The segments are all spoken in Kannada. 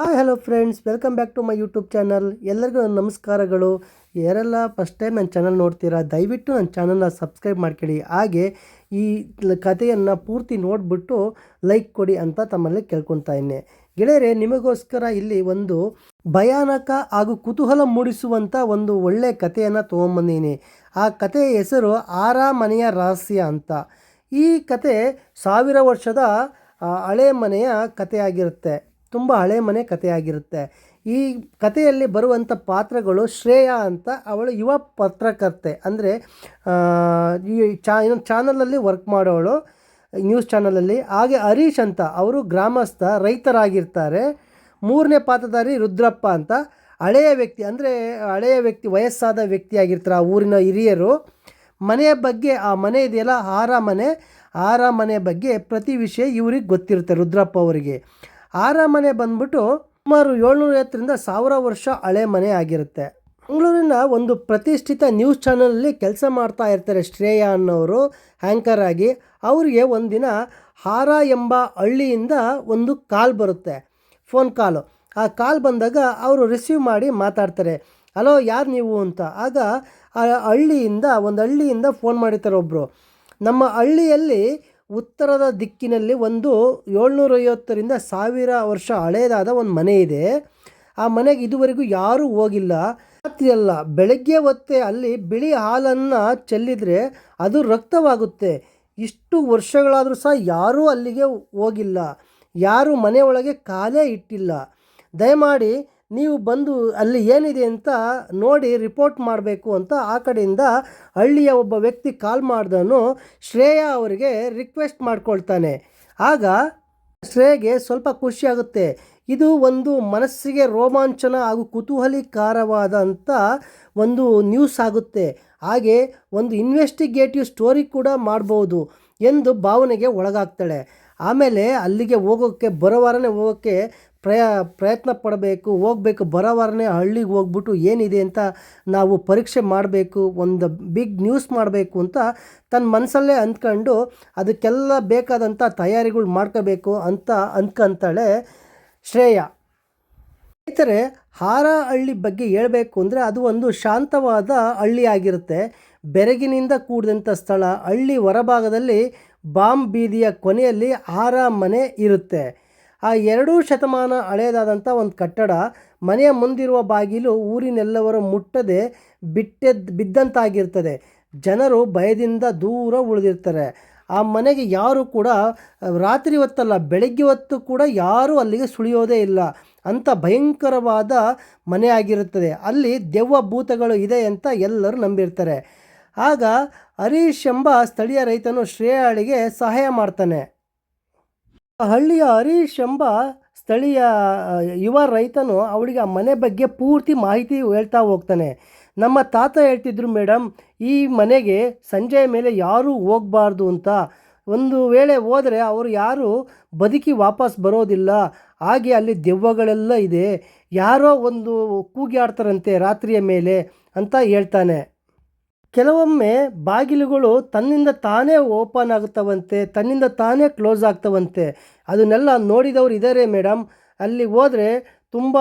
Hi hello friends welcome back to my YouTube channel ಎಲ್ಲರಿಗೂ ನಮಸ್ಕಾರಗಳು. ಯಾರೆಲ್ಲ ಫಸ್ಟ್ ಟೈಮ್ ನನ್ನ ಚಾನಲ್ ನೋಡ್ತೀರಾ, ದಯವಿಟ್ಟು ನನ್ನ ಚಾನಲ್ನ ಸಬ್ಸ್ಕ್ರೈಬ್ ಮಾಡ್ಕೊಳ್ಳಿ. ಹಾಗೆ ಈ ಕಥೆಯನ್ನು ಪೂರ್ತಿ ನೋಡಿಬಿಟ್ಟು ಲೈಕ್ ಕೊಡಿ ಅಂತ ತಮ್ಮಲ್ಲಿ ಕೇಳ್ಕೊತಾ ಇದ್ದೆ ಗೆಳೆಯರೆ, ನಿಮಗೋಸ್ಕರ ಇಲ್ಲಿ ಒಂದು ಭಯಾನಕ ಹಾಗೂ ಕುತೂಹಲ ಮೂಡಿಸುವಂಥ ಒಂದು ಒಳ್ಳೆಯ ಕಥೆಯನ್ನು ತೊಗೊಂಬಂದೀನಿ ಆ ಕಥೆಯ ಹೆಸರು ಆರಾಮನೆಯ ರಹಸ್ಯ ಅಂತ. ಈ ಕತೆ ಸಾವಿರ ವರ್ಷದ ಹಳೆ ಮನೆಯ ಕಥೆಯಾಗಿರುತ್ತೆ. ತುಂಬ ಹಳೆ ಮನೆ ಕಥೆಯಾಗಿರುತ್ತೆ. ಈ ಕಥೆಯಲ್ಲಿ ಬರುವಂಥ ಪಾತ್ರಗಳು ಶ್ರೇಯಾ ಅಂತ ಅವಳು ಯುವ ಪತ್ರಕರ್ತೆ. ಅಂದರೆ ಈ ಚಾ, ಇನ್ನೊಂದು ಚಾನಲಲ್ಲಿ ವರ್ಕ್ ಮಾಡೋಳು ನ್ಯೂಸ್ ಚಾನಲಲ್ಲಿ. ಹಾಗೆ ಹರೀಶ್ ಅಂತ, ಅವರು ಗ್ರಾಮಸ್ಥ, ರೈತರಾಗಿರ್ತಾರೆ. ಮೂರನೇ ಪಾತ್ರಧಾರಿ ರುದ್ರಪ್ಪ ಅಂತ, ಹಳೆಯ ವ್ಯಕ್ತಿ, ಅಂದರೆ ಹಳೆಯ ವ್ಯಕ್ತಿ, ವಯಸ್ಸಾದ ವ್ಯಕ್ತಿಯಾಗಿರ್ತಾರೆ ಆ ಊರಿನ ಹಿರಿಯರು. ಮನೆಯ ಬಗ್ಗೆ, ಆ ಮನೆ ಇದೆಯಲ್ಲ ಆರ ಮನೆ. ಆರ ಬಗ್ಗೆ ಪ್ರತಿ ವಿಷಯ ಇವ್ರಿಗೆ ಗೊತ್ತಿರುತ್ತೆ ರುದ್ರಪ್ಪ ಅವರಿಗೆ. ಆರ ಮನೆ ಬಂದ್ಬಿಟ್ಟು ಸುಮಾರು ಏಳ್ನೂರೈವತ್ತರಿಂದ ಸಾವಿರ ವರ್ಷ ಹಳೆ ಮನೆ ಆಗಿರುತ್ತೆ. ಮಂಗಳೂರಿನ ಒಂದು ಪ್ರತಿಷ್ಠಿತ ನ್ಯೂಸ್ ಚಾನಲಲ್ಲಿ ಕೆಲಸ ಮಾಡ್ತಾ ಇರ್ತಾರೆ ಶ್ರೇಯಾ ಅನ್ನೋರು ಆ್ಯಂಕರ್ ಆಗಿ. ಅವರಿಗೆ ಒಂದಿನ ಹಾರ ಎಂಬ ಹಳ್ಳಿಯಿಂದ ಒಂದು ಕಾಲ್ ಬರುತ್ತೆ, ಫೋನ್ ಕಾಲು. ಆ ಕಾಲ್ ಬಂದಾಗ ಅವರು ರಿಸೀವ್ ಮಾಡಿ ಮಾತಾಡ್ತಾರೆ, ಹಲೋ, ಯಾರು ನೀವು? ಅಂತ. ಆಗ ಆ ಹಳ್ಳಿಯಿಂದ, ಒಂದು ಹಳ್ಳಿಯಿಂದ ಫೋನ್ ಮಾಡಿರ್ತಾರೆ ಒಬ್ಬರು ನಮ್ಮ ಹಳ್ಳಿಯಲ್ಲಿ ಉತ್ತರದ ದಿಕ್ಕಿನಲ್ಲಿ ಒಂದು ಏಳ್ನೂರೈವತ್ತರಿಂದ ಸಾವಿರ ವರ್ಷ ಹಳೆಯದಾದ ಒಂದು ಮನೆ ಇದೆ. ಆ ಮನೆಗೆ ಇದುವರೆಗೂ ಯಾರೂ ಹೋಗಿಲ್ಲ. ರಾತ್ರಿ ಅಲ್ಲ, ಬೆಳಗ್ಗೆ ಹೊತ್ತೆ ಅಲ್ಲಿ ಬಿಳಿ ಹಾಲನ್ನು ಚೆಲ್ಲಿದರೆ ಅದು ರಕ್ತವಾಗುತ್ತೆ. ಇಷ್ಟು ವರ್ಷಗಳಾದರೂ ಸಹ ಯಾರೂ ಅಲ್ಲಿಗೆ ಹೋಗಿಲ್ಲ. ಯಾರೂ ಮನೆಯೊಳಗೆ ಕಾಲೇ ಇಟ್ಟಿಲ್ಲ. ದಯಮಾಡಿ ನೀವು ಬಂದು ಅಲ್ಲಿ ಏನಿದೆ ಅಂತ ನೋಡಿ ರಿಪೋರ್ಟ್ ಮಾಡಬೇಕು ಅಂತ ಆ ಕಡೆಯಿಂದ ಹಳ್ಳಿಯ ಒಬ್ಬ ವ್ಯಕ್ತಿ ಕಾಲ್ ಮಾಡ್ದನು. ಶ್ರೇಯಾ ಅವರಿಗೆ ರಿಕ್ವೆಸ್ಟ್ ಮಾಡ್ಕೊಳ್ತಾನೆ. ಆಗ ಶ್ರೇಯಗೆ ಸ್ವಲ್ಪ ಖುಷಿಯಾಗುತ್ತೆ ಇದು ಒಂದು ಮನಸ್ಸಿಗೆ ರೋಮಾಂಚನ ಹಾಗೂ ಕುತೂಹಲಿಕಾರವಾದಂಥ ಒಂದು ನ್ಯೂಸ್ ಆಗುತ್ತೆ. ಹಾಗೆ ಒಂದು ಇನ್ವೆಸ್ಟಿಗೇಟಿವ್ ಸ್ಟೋರಿ ಕೂಡ ಮಾಡ್ಬೋದು ಎಂದು ಭಾವನೆಗೆ ಒಳಗಾಗ್ತಾಳೆ. ಆಮೇಲೆ ಅಲ್ಲಿಗೆ ಹೋಗೋಕ್ಕೆ ಬರೋ ವಾರನೇ ಹೋಗೋಕ್ಕೆ ಪ್ರಯ, ಪ್ರಯತ್ನ ಪಡಬೇಕು, ಹೋಗಬೇಕು, ಬರೋ ವಾರನೇ ಹಳ್ಳಿಗೆ ಹೋಗ್ಬಿಟ್ಟು ಏನಿದೆ ಅಂತ ನಾವು ಪರೀಕ್ಷೆ ಮಾಡಬೇಕು, ಒಂದು ಬಿಗ್ ನ್ಯೂಸ್ ಮಾಡಬೇಕು ಅಂತ ತನ್ನ ಮನಸ್ಸಲ್ಲೇ ಅಂದ್ಕೊಂಡು ಅದಕ್ಕೆಲ್ಲ ಬೇಕಾದಂಥ ತಯಾರಿಗಳು ಮಾಡ್ಕೋಬೇಕು ಅಂತ ಅಂದ್ಕೊಂತಾಳೆ ಶ್ರೇಯ. ಸ್ನೇಹಿತರೆ, ಹಾರಹಳ್ಳಿ ಬಗ್ಗೆ ಹೇಳಬೇಕು ಅಂದರೆ ಅದು ಒಂದು ಶಾಂತವಾದ ಹಳ್ಳಿಯಾಗಿರುತ್ತೆ ಬೆರಗಿನಿಂದ ಕೂಡಿದಂಥ ಸ್ಥಳ. ಹಳ್ಳಿ ಹೊರಭಾಗದಲ್ಲಿ ಬಾಂಬ್ ಬೀದಿಯ ಕೊನೆಯಲ್ಲಿ ಹಾರ ಮನೆ ಇರುತ್ತೆ. ಆ ಎರಡೂ ಶತಮಾನ ಹಳೆಯದಾದಂಥ ಒಂದು ಕಟ್ಟಡ, ಮನೆಯ ಮುಂದಿರುವ ಬಾಗಿಲು ಊರಿನೆಲ್ಲವರು ಮುಟ್ಟದೆ ಬಿಟ್ಟದ್, ಬಿದ್ದಂತಾಗಿರ್ತದೆ. ಜನರು ಭಯದಿಂದ ದೂರ ಉಳಿದಿರ್ತಾರೆ. ಆ ಮನೆಗೆ ಯಾರು ಕೂಡ, ರಾತ್ರಿ ಹೊತ್ತಲ್ಲ, ಬೆಳಗ್ಗೆ ಹೊತ್ತು ಕೂಡ ಯಾರೂ ಅಲ್ಲಿಗೆ ಸುಳಿಯೋದೇ ಇಲ್ಲ. ಅಂಥ ಭಯಂಕರವಾದ ಮನೆ ಆಗಿರುತ್ತದೆ. ಅಲ್ಲಿ ದೆವ್ವ ಭೂತಗಳು ಇದೆ ಅಂತ ಎಲ್ಲರೂ ನಂಬಿರ್ತಾರೆ. ಆಗ ಹರೀಶ್ ಎಂಬ ಸ್ಥಳೀಯ ರೈತನು ಶ್ರೇಯಾಳಿಗೆ ಸಹಾಯ ಮಾಡ್ತಾನೆ. ಹಳ್ಳಿಯ ಹರೀಶ್ ಎಂಬ ಸ್ಥಳೀಯ ಯುವ ರೈತನು ಅವಳಿಗೆ ಆ ಮನೆ ಬಗ್ಗೆ ಪೂರ್ತಿ ಮಾಹಿತಿ ಹೇಳ್ತಾ ಹೋಗ್ತಾನೆ. ನಮ್ಮ ತಾತ ಹೇಳ್ತಿದ್ರು ಮೇಡಮ್ ಈ ಮನೆಗೆ ಸಂಜೆಯ ಮೇಲೆ ಯಾರೂ ಹೋಗಬಾರ್ದು ಅಂತ. ಒಂದು ವೇಳೆ ಹೋದರೆ ಅವರು ಯಾರು ಬದುಕಿ ವಾಪಸ್ ಬರೋದಿಲ್ಲ. ಹಾಗೆ ಅಲ್ಲಿ ದೆವ್ವಗಳೆಲ್ಲ ಇದೆ. ಯಾರೋ ಒಂದು ಕೂಗಿ ಆಡ್ತಾರಂತೆ ರಾತ್ರಿಯ ಮೇಲೆ, ಅಂತ ಹೇಳ್ತಾನೆ. ಕೆಲವೊಮ್ಮೆ ಬಾಗಿಲುಗಳು ತನ್ನಿಂದ ತಾನೇ ಓಪನ್ ಆಗುತ್ತವಂತೆ ತನ್ನಿಂದ ತಾನೇ ಕ್ಲೋಸ್ ಆಗ್ತವಂತೆ. ಅದನ್ನೆಲ್ಲ ನೋಡಿದವರು ಇದ್ದಾರೆ ಮೇಡಮ್. ಅಲ್ಲಿ ಹೋದರೆ ತುಂಬ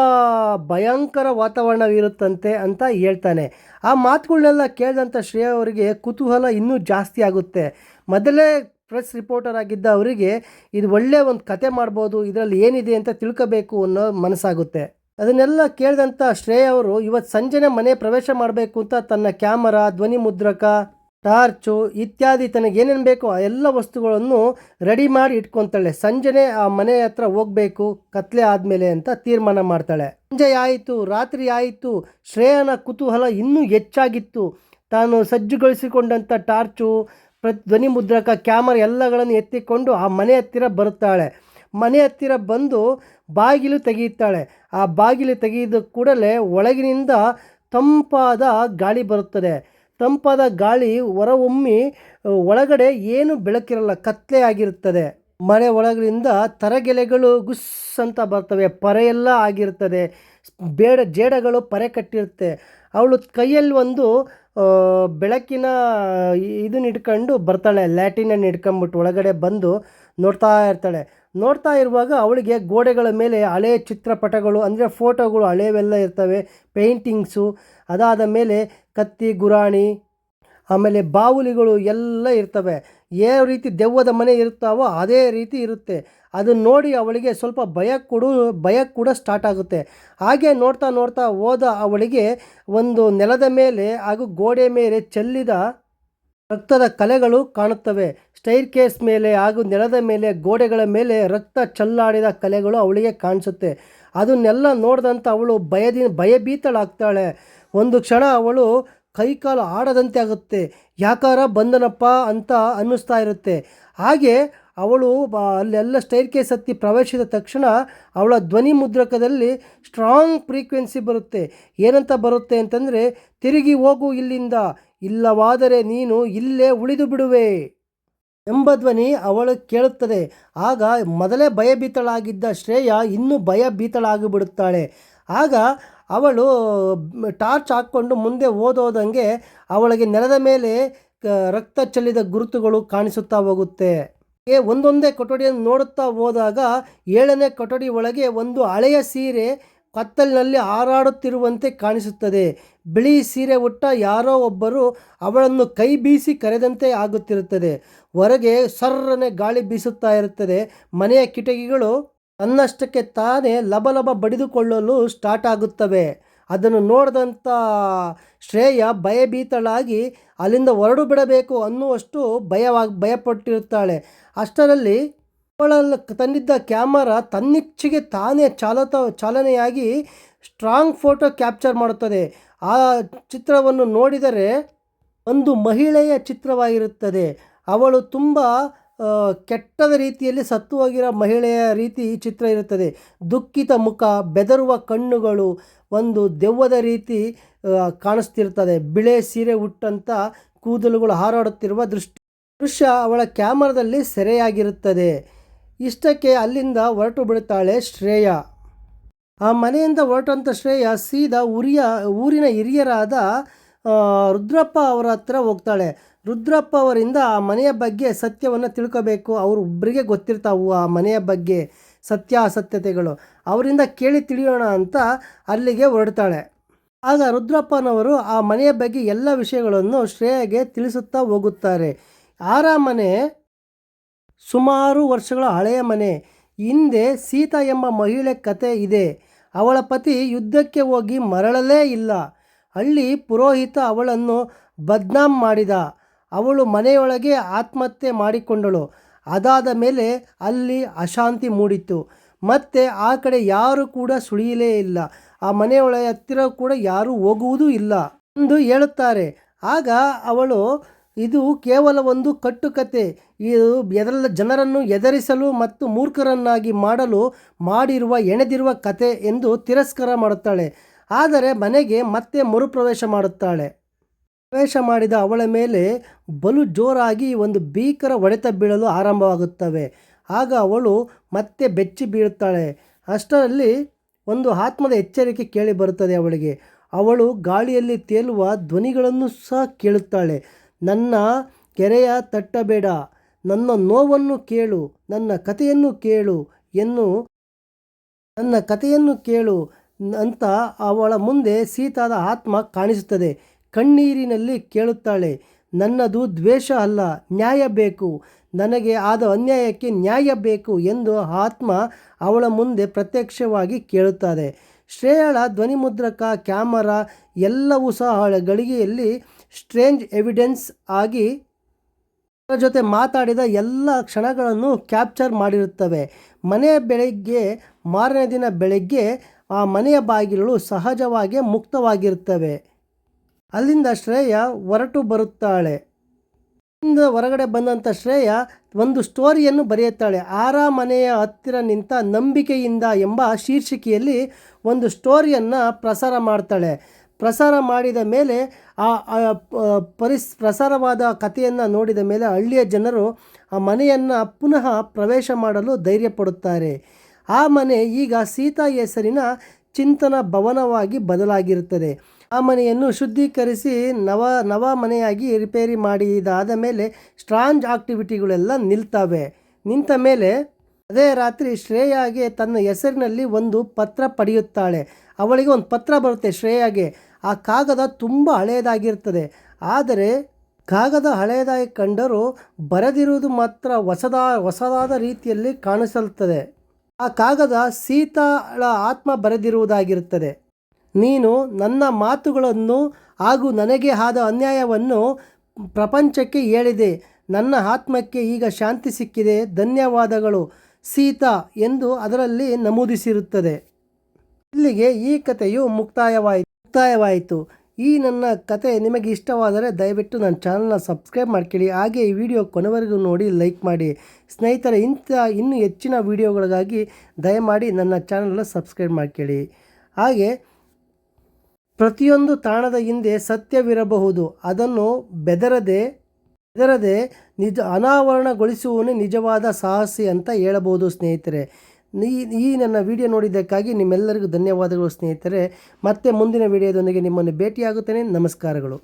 ಭಯಂಕರ ವಾತಾವರಣವಿರುತ್ತಂತೆ ಅಂತ ಹೇಳ್ತಾನೆ. ಆ ಮಾತುಗಳನ್ನೆಲ್ಲ ಕೇಳಿದಂಥ ಶ್ರೇಯ ಅವರಿಗೆ ಕುತೂಹಲ ಇನ್ನೂ ಜಾಸ್ತಿ ಆಗುತ್ತೆ. ಮೊದಲೇ ಪ್ರೆಸ್ ರಿಪೋರ್ಟರ್ ಆಗಿದ್ದ ಅವರಿಗೆ, ಇದು ಒಳ್ಳೆಯ ಒಂದು ಕತೆ ಮಾಡ್ಬೋದು, ಇದರಲ್ಲಿ ಏನಿದೆ ಅಂತ ತಿಳ್ಕೋಬೇಕು ಅನ್ನೋ ಮನಸ್ಸಾಗುತ್ತೆ. ಅದನ್ನೆಲ್ಲ ಕೇಳಿದಂಥ ಶ್ರೇಯ ಅವರು ಇವತ್ತು ಸಂಜೆನೇ ಮನೆ ಪ್ರವೇಶ ಮಾಡಬೇಕು ಅಂತ ತನ್ನ ಕ್ಯಾಮರಾ, ಧ್ವನಿ ಮುದ್ರಕ, ಟಾರ್ಚು ಇತ್ಯಾದಿ ತನಗೆ ಏನೇನು ಬೇಕೋ ಆ ಎಲ್ಲ ವಸ್ತುಗಳನ್ನು ರೆಡಿ ಮಾಡಿ ಇಟ್ಕೊತಾಳೆ. ಸಂಜೆನೆ ಆ ಮನೆ ಹತ್ರ ಹೋಗಬೇಕು, ಕತ್ಲೆ ಆದಮೇಲೆ ಅಂತ ತೀರ್ಮಾನ ಮಾಡ್ತಾಳೆ. ಸಂಜೆ ಆಯಿತು, ರಾತ್ರಿ ಆಯಿತು, ಶ್ರೇಯನ ಕುತೂಹಲ ಇನ್ನೂ ಹೆಚ್ಚಾಗಿತ್ತು. ತಾನು ಸಜ್ಜುಗೊಳಿಸಿಕೊಂಡಂಥ ಟಾರ್ಚು, ಪ್ರ, ಧ್ವನಿ ಮುದ್ರಕ, ಕ್ಯಾಮರಾ ಎಲ್ಲಗಳನ್ನು ಎತ್ತಿಕೊಂಡು ಆ ಮನೆ ಹತ್ತಿರ ಬರುತ್ತಾಳೆ. ಮನೆ ಹತ್ತಿರ ಬಂದು ಬಾಗಿಲು ತೆಗೆಯುತ್ತಾಳೆ. ಆ ಬಾಗಿಲು ತೆಗೆದ ಕೂಡಲೇ ಒಳಗಿನಿಂದ ತಂಪಾದ ಗಾಳಿ ಬರುತ್ತದೆ. ತಂಪಾದ ಗಾಳಿ ಹೊರಹೊಮ್ಮಿ ಒಳಗಡೆ ಏನು ಬೆಳಕಿರಲ್ಲ ಕತ್ತಲೆ ಆಗಿರುತ್ತದೆ. ಮನೆ ಒಳಗಿನಿಂದ ತರಗೆಲೆಗಳು ಗುಸ್ ಅಂತ ಬರ್ತವೆ, ಪರೆಯೆಲ್ಲ ಆಗಿರ್ತದೆ ಬೇಡ, ಜೇಡಗಳು ಪರೆ ಕಟ್ಟಿರುತ್ತೆ. ಅವಳು ಕೈಯಲ್ಲಿ ಒಂದು ಬೆಳಕಿನ ಇದನ್ನ ಇಟ್ಕೊಂಡು ಬರ್ತಾಳೆ, ಲ್ಯಾಟಿನನ್ನು ಹಿಡ್ಕೊಂಬಿಟ್ಟು ಒಳಗಡೆ ಬಂದು ನೋಡ್ತಾ ಇರ್ತಾಳೆ. ನೋಡ್ತಾ ಇರುವಾಗ ಅವಳಿಗೆ ಗೋಡೆಗಳ ಮೇಲೆ ಹಳೆಯ ಚಿತ್ರಪಟಗಳು, ಅಂದರೆ ಫೋಟೋಗಳು ಹಳೆಯವೆಲ್ಲ ಇರ್ತವೆ, ಪೇಂಟಿಂಗ್ಸು, ಅದಾದ ಮೇಲೆ ಕತ್ತಿ, ಗುರಾಣಿ, ಆಮೇಲೆ ಬಾವುಲಿಗಳು ಎಲ್ಲ ಇರ್ತವೆ. ಯಾವ ರೀತಿ ದೆವ್ವದ ಮನೆ ಇರ್ತಾವೋ ಅದೇ ರೀತಿ ಇರುತ್ತೆ. ಅದನ್ನು ನೋಡಿ ಅವಳಿಗೆ ಸ್ವಲ್ಪ ಭಯ ಕೊಡು, ಭಯ ಕೂಡ ಸ್ಟಾರ್ಟ್ ಆಗುತ್ತೆ. ಹಾಗೆ ನೋಡ್ತಾ ನೋಡ್ತಾ ಹೋದ ಅವಳಿಗೆ ಒಂದು ನೆಲದ ಮೇಲೆ ಹಾಗೂ ಗೋಡೆ ಮೇಲೆ ಚೆಲ್ಲಿದ ರಕ್ತದ ಕಲೆಗಳು ಕಾಣುತ್ತವೆ. ಸ್ಟೈರ್ ಕೇಸ್ ಮೇಲೆ ಹಾಗೂ ನೆಲದ ಮೇಲೆ, ಗೋಡೆಗಳ ಮೇಲೆ ರಕ್ತ ಚಲ್ಲಾಡಿದ ಕಲೆಗಳು ಅವಳಿಗೆ ಕಾಣಿಸುತ್ತೆ. ಅದನ್ನೆಲ್ಲ ನೋಡಿದಂಥ ಅವಳು ಭಯದಿ, ಭಯಭೀತಳಾಗ್ತಾಳೆ. ಒಂದು ಕ್ಷಣ ಅವಳು ಕೈಕಾಲು ಆಡದಂತೆ ಆಗುತ್ತೆ. ಯಾಕಾರ ಬಂದನಪ್ಪ ಅಂತ ಅನ್ನಿಸ್ತಾ ಇರುತ್ತೆ. ಹಾಗೆ ಅವಳು ಅಲ್ಲೆಲ್ಲ ಸ್ಟೈರ್ ಕೇಸ್ ಹತ್ತಿ ಪ್ರವೇಶಿಸಿದ ತಕ್ಷಣ ಅವಳ ಧ್ವನಿ ಮುದ್ರಕದಲ್ಲಿ ಸ್ಟ್ರಾಂಗ್ ಫ್ರೀಕ್ವೆನ್ಸಿ ಬರುತ್ತೆ. ಏನಂತ ಬರುತ್ತೆ ಅಂತಂದರೆ, ತಿರುಗಿ ಹೋಗು ಇಲ್ಲಿಂದ. ಇಲ್ಲವಾದರೆ ನೀನು ಇಲ್ಲೇ ಉಳಿದು ಬಿಡುವೆ ಎಂಬ ಧ್ವನಿ ಅವಳು ಕೇಳುತ್ತದೆ. ಆಗ ಮೊದಲೇ ಭಯಭೀತಳಾಗಿದ್ದ ಶ್ರೇಯ ಇನ್ನೂ ಭಯಭೀತಳಾಗಿಬಿಡುತ್ತಾಳೆ. ಆಗ ಅವಳು ಟಾರ್ಚ್ ಹಾಕ್ಕೊಂಡು ಮುಂದೆ ಓದೋದಂಗೆ ಅವಳಿಗೆ ನೆಲದ ಮೇಲೆ ರಕ್ತ ಚೆಲ್ಲಿದ ಗುರುತುಗಳು ಕಾಣಿಸುತ್ತಾ ಹೋಗುತ್ತೆ. ಒಂದೊಂದೇ ಕೊಠಡಿಯನ್ನು ನೋಡುತ್ತಾ ಹೋದಾಗ ಏಳನೇ ಕೊಠಡಿ ಒಳಗೆ ಒಂದು ಹಳೆಯ ಸೀರೆ ಕತ್ತಲಿನಲ್ಲಿ ಹಾರಾಡುತ್ತಿರುವಂತೆ ಕಾಣಿಸುತ್ತದೆ. ಬಿಳಿ ಸೀರೆ ಉಟ್ಟ ಯಾರೋ ಒಬ್ಬರು ಅವಳನ್ನು ಕೈ ಬೀಸಿ ಕರೆದಂತೆ ಆಗುತ್ತಿರುತ್ತದೆ. ಹೊರಗೆ ಸರ್ರನೆ ಗಾಳಿ ಬೀಸುತ್ತಾ ಇರುತ್ತದೆ. ಮನೆಯ ಕಿಟಕಿಗಳು ತನ್ನಷ್ಟಕ್ಕೆ ತಾನೇ ಲಬಲಬ ಬಡಿದುಕೊಳ್ಳಲು ಸ್ಟಾರ್ಟ್ ಆಗುತ್ತವೆ. ಅದನ್ನು ನೋಡಿದಂಥ ಶ್ರೇಯ ಭಯಭೀತಳಾಗಿ ಅಲ್ಲಿಂದ ಹೊರಡು ಬಿಡಬೇಕು ಅನ್ನುವಷ್ಟು ಭಯವಾಗಿ ಭಯಪಟ್ಟಿರುತ್ತಾಳೆ. ಅಷ್ಟರಲ್ಲಿ ಅವಳಲ್ಲಿ ತಂದಿದ್ದ ಕ್ಯಾಮರಾ ತನ್ನಿಚ್ಛೆಗೆ ತಾನೇ ಚಾಲತ, ಚಾಲನೆಯಾಗಿ ಸ್ಟ್ರಾಂಗ್ ಫೋಟೋ ಕ್ಯಾಪ್ಚರ್ ಮಾಡುತ್ತದೆ. ಆ ಚಿತ್ರವನ್ನು ನೋಡಿದರೆ ಒಂದು ಮಹಿಳೆಯ ಚಿತ್ರವಾಗಿರುತ್ತದೆ. ಅವಳು ತುಂಬ ಕೆಟ್ಟದ ರೀತಿಯಲ್ಲಿ ಸತ್ತು ಹೋಗಿರೋ ಮಹಿಳೆಯ ರೀತಿ ಈ ಚಿತ್ರ ಇರುತ್ತದೆ. ದುಃಖಿತ ಮುಖ, ಬೆದರುವ ಕಣ್ಣುಗಳು, ಒಂದು ದೆವ್ವದ ರೀತಿ ಕಾಣಿಸ್ತಿರ್ತದೆ. ಬಿಳೆ ಸೀರೆ ಹುಟ್ಟಂಥ ಕೂದಲುಗಳು ಹಾರಾಡುತ್ತಿರುವ ದೃಷ್ಟಿ, ದೃಶ್ಯ ಅವಳ ಕ್ಯಾಮರಾದಲ್ಲಿ ಸೆರೆಯಾಗಿರುತ್ತದೆ. ಇಷ್ಟಕ್ಕೆ ಅಲ್ಲಿಂದ ಹೊರಟು ಬಿಡುತ್ತಾಳೆ ಶ್ರೇಯ. ಆ ಮನೆಯಿಂದ ಹೊರಟಂಥ ಶ್ರೇಯ ಸೀದಾ ಉರಿಯ, ಊರಿನ ಹಿರಿಯರಾದ ರುದ್ರಪ್ಪ ಅವರ ಹತ್ರ ಹೋಗ್ತಾಳೆ. ರುದ್ರಪ್ಪ ಅವರಿಂದ ಆ ಮನೆಯ ಬಗ್ಗೆ ಸತ್ಯವನ್ನು ತಿಳ್ಕೋಬೇಕು. ಅವರು ಒಬ್ಬರಿಗೆ ಗೊತ್ತಿರ್ತಾವು ಆ ಮನೆಯ ಬಗ್ಗೆ ಸತ್ಯಾಸತ್ಯತೆಗಳು. ಅವರಿಂದ ಕೇಳಿ ತಿಳಿಯೋಣ ಅಂತ ಅಲ್ಲಿಗೆ ಹೊರಡ್ತಾಳೆ. ಆಗ ರುದ್ರಪ್ಪನವರು ಆ ಮನೆಯ ಬಗ್ಗೆ ಎಲ್ಲ ವಿಷಯಗಳನ್ನು ಶ್ರೇಯಗೆ ತಿಳಿಸುತ್ತಾ ಹೋಗುತ್ತಾರೆ. ಆರ ಮನೆ ಸುಮಾರು ವರ್ಷಗಳ ಹಳೆಯ ಮನೆ. ಹಿಂದೆ ಸೀತಾ ಎಂಬ ಮಹಿಳೆ ಕತೆ ಇದೆ. ಅವಳ ಪತಿ ಯುದ್ಧಕ್ಕೆ ಹೋಗಿ ಮರಳಲೇ ಇಲ್ಲ. ಹಳ್ಳಿ ಪುರೋಹಿತ ಅವಳನ್ನು ಬದ್ನಾಮ್ ಮಾಡಿದ. ಅವಳು ಮನೆಯೊಳಗೆ ಆತ್ಮಹತ್ಯೆ ಮಾಡಿಕೊಂಡಳು. ಅದಾದ ಮೇಲೆ ಅಲ್ಲಿ ಅಶಾಂತಿ ಮೂಡಿತು ಮತ್ತೆ ಆ ಕಡೆ ಯಾರು ಕೂಡ ಸುಳಿಯಲೇ ಇಲ್ಲ. ಆ ಮನೆಯೊಳ ಹತ್ತಿರ ಕೂಡ ಯಾರೂ ಹೋಗುವುದೂ ಇಲ್ಲ ಎಂದು ಹೇಳುತ್ತಾರೆ. ಆಗ ಅವಳು ಇದು ಕೇವಲ ಒಂದು ಕಟ್ಟುಕತೆ. ಇದು ಎದರ ಜನರನ್ನು ಎದರಿಸಲು ಮತ್ತು ಮೂರ್ಖರನ್ನಾಗಿ ಮಾಡಲು ಮಾಡಿರುವ ಎಣೆದಿರುವ ಕತೆ ಎಂದು ತಿರಸ್ಕಾರ ಮಾಡುತ್ತಾಳೆ. ಆದರೆ ಮನೆಗೆ ಮತ್ತೆ ಮರುಪ್ರವೇಶ ಮಾಡುತ್ತಾಳೆ. ಪ್ರವೇಶ ಮಾಡಿದ ಅವಳ ಮೇಲೆ ಬಲು ಜೋರಾಗಿ ಒಂದು ಭೀಕರ ಹೊಡೆತ ಬೀಳಲು ಆರಂಭವಾಗುತ್ತವೆ. ಆಗ ಅವಳು ಮತ್ತೆ ಬೆಚ್ಚಿ ಬೀಳುತ್ತಾಳೆ. ಅಷ್ಟರಲ್ಲಿ ಒಂದು ಆತ್ಮದ ಎಚ್ಚರಿಕೆ ಕೇಳಿ ಬರುತ್ತದೆ ಅವಳಿಗೆ. ಅವಳು ಗಾಳಿಯಲ್ಲಿ ತೇಲುವ ಧ್ವನಿಗಳನ್ನು ಸಹ ಕೇಳುತ್ತಾಳೆ. ನನ್ನ ಕೆರೆಯ ತಟ್ಟಬೇಡ, ನನ್ನ ನೋವನ್ನು ಕೇಳು, ನನ್ನ ಕಥೆಯನ್ನು ಕೇಳು ಎನ್ನು, ನನ್ನ ಕಥೆಯನ್ನು ಕೇಳು ಅಂತ ಅವಳ ಮುಂದೆ ಸೀತಾದ ಆತ್ಮ ಕಾಣಿಸುತ್ತದೆ. ಕಣ್ಣೀರಿನಲ್ಲಿ ಕೇಳುತ್ತಾಳೆ, ನನ್ನದು ದ್ವೇಷ ಅಲ್ಲ, ನ್ಯಾಯ ಬೇಕು, ನನಗೆ ಆದ ಅನ್ಯಾಯಕ್ಕೆ ನ್ಯಾಯ ಬೇಕು ಎಂದು ಆತ್ಮ ಅವಳ ಮುಂದೆ ಪ್ರತ್ಯಕ್ಷವಾಗಿ ಕೇಳುತ್ತದೆ ಶ್ರೇಯಳ ಧ್ವನಿಮುದ್ರಕ ಕ್ಯಾಮರಾ ಎಲ್ಲವೂ ಸಹ ಗಳಿಗೆಯಲ್ಲಿ ಸ್ಟ್ರೇಂಜ್ ಎವಿಡೆನ್ಸ್ ಆಗಿ ಅವರ ಜೊತೆ ಮಾತಾಡಿದ ಎಲ್ಲ ಕ್ಷಣಗಳನ್ನು ಕ್ಯಾಪ್ಚರ್ ಮಾಡಿರುತ್ತವೆ. ಮನೆಯ ಬೆಳಗ್ಗೆ, ಮಾರನೇ ದಿನ ಬೆಳಗ್ಗೆ ಆ ಮನೆಯ ಬಾಗಿಲುಗಳು ಸಹಜವಾಗಿ ಮುಕ್ತವಾಗಿರುತ್ತವೆ. ಅಲ್ಲಿಂದ ಶ್ರೇಯ ಹೊರಟು ಬರುತ್ತಾಳೆ. ಇಂದ ಹೊರಗಡೆ ಬಂದಂಥ ಶ್ರೇಯ ಒಂದು ಸ್ಟೋರಿಯನ್ನು ಬರೆಯುತ್ತಾಳೆ. ಆರ ಮನೆಯ ಹತ್ತಿರ ನಿಂತ ನಂಬಿಕೆಯಿಂದ ಎಂಬ ಶೀರ್ಷಿಕೆಯಲ್ಲಿ ಒಂದು ಸ್ಟೋರಿಯನ್ನು ಪ್ರಸಾರ ಮಾಡ್ತಾಳೆ. ಪ್ರಸಾರ ಮಾಡಿದ ಮೇಲೆ ಆ ಪರಿಸ್, ಪ್ರಸಾರವಾದ ಕಥೆಯನ್ನು ನೋಡಿದ ಮೇಲೆ ಹಳ್ಳಿಯ ಜನರು ಆ ಮನೆಯನ್ನು ಪುನಃ ಪ್ರವೇಶ ಮಾಡಲು ಧೈರ್ಯ ಪಡುತ್ತಾರೆ. ಆ ಮನೆ ಈಗ ಸೀತಾ ಹೆಸರಿನ ಚಿಂತನ ಭವನವಾಗಿ ಬದಲಾಗಿರುತ್ತದೆ. ಆ ಮನೆಯನ್ನು ಶುದ್ಧೀಕರಿಸಿ ನವ ನವ ಮನೆಯಾಗಿ ರಿಪೇರಿ ಮಾಡಿದಾದ ಮೇಲೆ ಸ್ಟ್ರಾಂಜ್ ಆಕ್ಟಿವಿಟಿಗಳೆಲ್ಲ ನಿಲ್ತವೆ. ನಿಂತ ಮೇಲೆ ಅದೇ ರಾತ್ರಿ ಶ್ರೇಯಾಗೆ ತನ್ನ ಹೆಸರಿನಲ್ಲಿ ಒಂದು ಪತ್ರ ಪಡೆಯುತ್ತಾಳೆ. ಅವಳಿಗೆ ಒಂದು ಪತ್ರ ಬರುತ್ತೆ ಶ್ರೇಯಾಗೆ. ಆ ಕಾಗದ ತುಂಬ ಹಳೆಯದಾಗಿರ್ತದೆ ಆದರೆ ಕಾಗದ ಹಳೆಯದಾಗಿ ಕಂಡರೂ ಬರೆದಿರುವುದು ಮಾತ್ರ ಹೊಸದ, ಹೊಸದಾದ ರೀತಿಯಲ್ಲಿ ಕಾಣಿಸಲ್ತದೆ. ಆ ಕಾಗದ ಸೀತಾಳ ಆತ್ಮ ಬರೆದಿರುವುದಾಗಿರುತ್ತದೆ ನೀನು ನನ್ನ ಮಾತುಗಳನ್ನು ಹಾಗೂ ನನಗೆ ಆದ ಅನ್ಯಾಯವನ್ನು ಪ್ರಪಂಚಕ್ಕೆ ಹೇಳಿದೆ. ನನ್ನ ಆತ್ಮಕ್ಕೆ ಈಗ ಶಾಂತಿ ಸಿಕ್ಕಿದೆ. ಧನ್ಯವಾದಗಳು ಸೀತಾ ಎಂದು ಅದರಲ್ಲಿ ನಮೂದಿಸಿರುತ್ತದೆ. ಇಲ್ಲಿಗೆ ಈ ಕಥೆಯು ಮುಕ್ತಾಯವಾಯಿತು. ಮುಕ್ತಾಯವಾಯಿತು. ಈ ನನ್ನ ಕತೆ ನಿಮಗೆ ಇಷ್ಟವಾದರೆ ದಯವಿಟ್ಟು ನನ್ನ ಚಾನಲ್ನ ಸಬ್ಸ್ಕ್ರೈಬ್ ಮಾಡ್ಕೊಳ್ಳಿ. ಹಾಗೆ ಈ ವಿಡಿಯೋ ಕೊನೆವರೆಗೂ ನೋಡಿ ಲೈಕ್ ಮಾಡಿ. ಸ್ನೇಹಿತರೆ, ಇಂಥ ಇನ್ನೂ ಹೆಚ್ಚಿನ ವಿಡಿಯೋಗಳಿಗಾಗಿ ದಯಮಾಡಿ ನನ್ನ ಚಾನಲ್ನ ಸಬ್ಸ್ಕ್ರೈಬ್ ಮಾಡ್ಕೊಳ್ಳಿ. ಹಾಗೆ ಪ್ರತಿಯೊಂದು ತಾಣದ ಹಿಂದೆ ಸತ್ಯವಿರಬಹುದು. ಅದನ್ನು ಬೆದರದೆ ಬೆದರದೆ ನಿಜ ಅನಾವರಣಗೊಳಿಸುವವನೇ ನಿಜವಾದ ಸಾಹಸಿ ಅಂತ ಹೇಳಬಹುದು ಸ್ನೇಹಿತರೆ. ಈ ನನ್ನ ವಿಡಿಯೋ ನೋಡಿದ್ದಕ್ಕಾಗಿ ನಿಮ್ಮೆಲ್ಲರಿಗೂ ಧನ್ಯವಾದಗಳು ಸ್ನೇಹಿತರೆ. ಮತ್ತೆ ಮುಂದಿನ ವಿಡಿಯೋದೊಂದಿಗೆ ನಿಮ್ಮನ್ನು ಭೇಟಿಯಾಗುತ್ತೇನೆ. ನಮಸ್ಕಾರಗಳು.